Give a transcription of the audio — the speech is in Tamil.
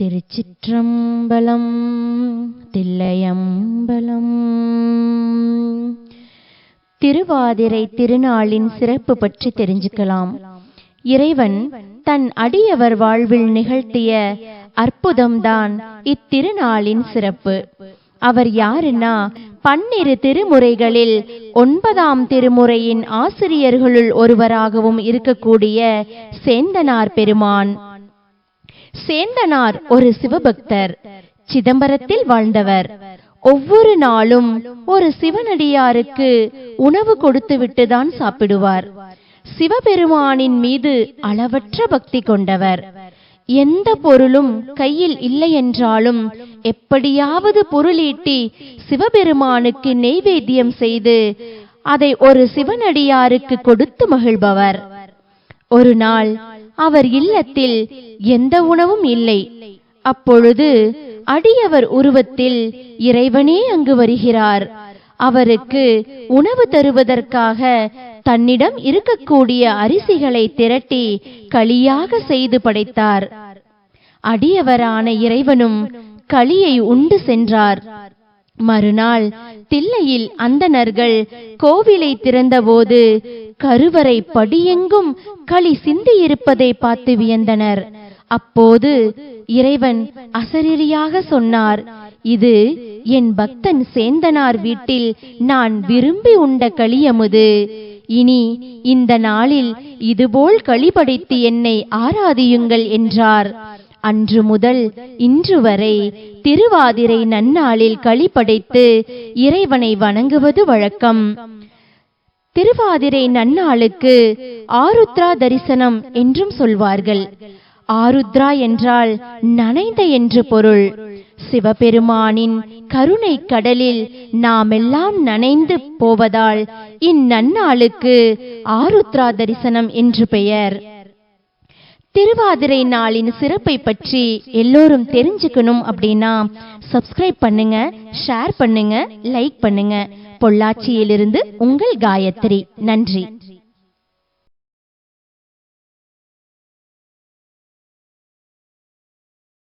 திருச்சிற்றம்பலம் தில்லையம்பலம். திருவாதிரை திருநாளின் சிறப்பு பற்றி தெரிஞ்சுக்கலாம். இறைவன் தன் அடியவர் வாழ்வில் நிகழ்த்திய அற்புதம்தான் இத்திருநாளின் சிறப்பு. அவர் யாருன்னா பன்னிரு திருமுறைகளில் ஒன்பதாம் திருமுறையின் ஆசிரியர்களுள் ஒருவராகவும் இருக்கக்கூடிய சேந்தனார் பெருமான். சேந்தனார் ஒரு சிவபக்தர். சிதம்பரத்தில் வாழ்ந்தவர். ஒவ்வொரு நாளும் ஒரு சிவனடியாருக்கு உணவு கொடுத்துவிட்டுதான் சாப்பிடுவார். சிவபெருமானின் மீது அளவற்ற பக்தி கொண்டவர். எந்த பொருளும் கையில் இல்லை என்றாலும் எப்படியாவது பொருளீட்டி சிவபெருமானுக்கு நெய்வேத்தியம் செய்து அதை ஒரு சிவனடியாருக்கு கொடுத்து மகிழ்பவர். ஒரு நாள் அவர் இல்லத்தில் எந்த உணவும் இல்லை. அப்பொழுது அடியவர் உருவத்தில் இறைவனே அங்கு வருகிறார். அவருக்கு உணவு தருவதற்காக தன்னிடம் இருக்கக்கூடிய அரிசிகளை திரட்டி களியாக செய்து படைத்தார். அடியவரான இறைவனும் களியை உண்டு சென்றார். மறுநாள் தில்லையில் அந்தணர்கள் கோவிலை திறந்தபோது கருவறை படியெங்கும் களி சிந்தி இருப்பதை பார்த்து வியந்தனர். அப்போது இறைவன் அசரீரியாக சொன்னார் இது என் பக்தன் சேந்தனார் வீட்டில் நான் விரும்பி உண்ட களியமுது இனி இந்த நாளில் இதுபோல் களிபடைத்து என்னை ஆராதியுங்கள் என்றார். அன்று முதல் இன்று வரை திருவாதிரை நன்னாளில் களி படைத்து இறைவனை வணங்குவது வழக்கம். திருவாதிரை நன்னாளுக்கு ஆருத்ரா தரிசனம் என்றும் சொல்வார்கள். ஆருத்ரா என்றால் நனைந்த என்று பொருள். சிவபெருமானின் கருணை கடலில் நாமெல்லாம் நனைந்து போவதால் இந்நன்னாளுக்கு ஆருத்ரா தரிசனம் என்று பெயர். திருவாதிரை நாளின் சிறப்பை பற்றி எல்லோரும் தெரிஞ்சுக்கணும் அப்படின்னா சப்ஸ்கிரைப் பண்ணுங்க ஷேர் பண்ணுங்க லைக் பண்ணுங்க. பொள்ளாச்சியிலிருந்து உங்கள் காயத்ரி. நன்றி.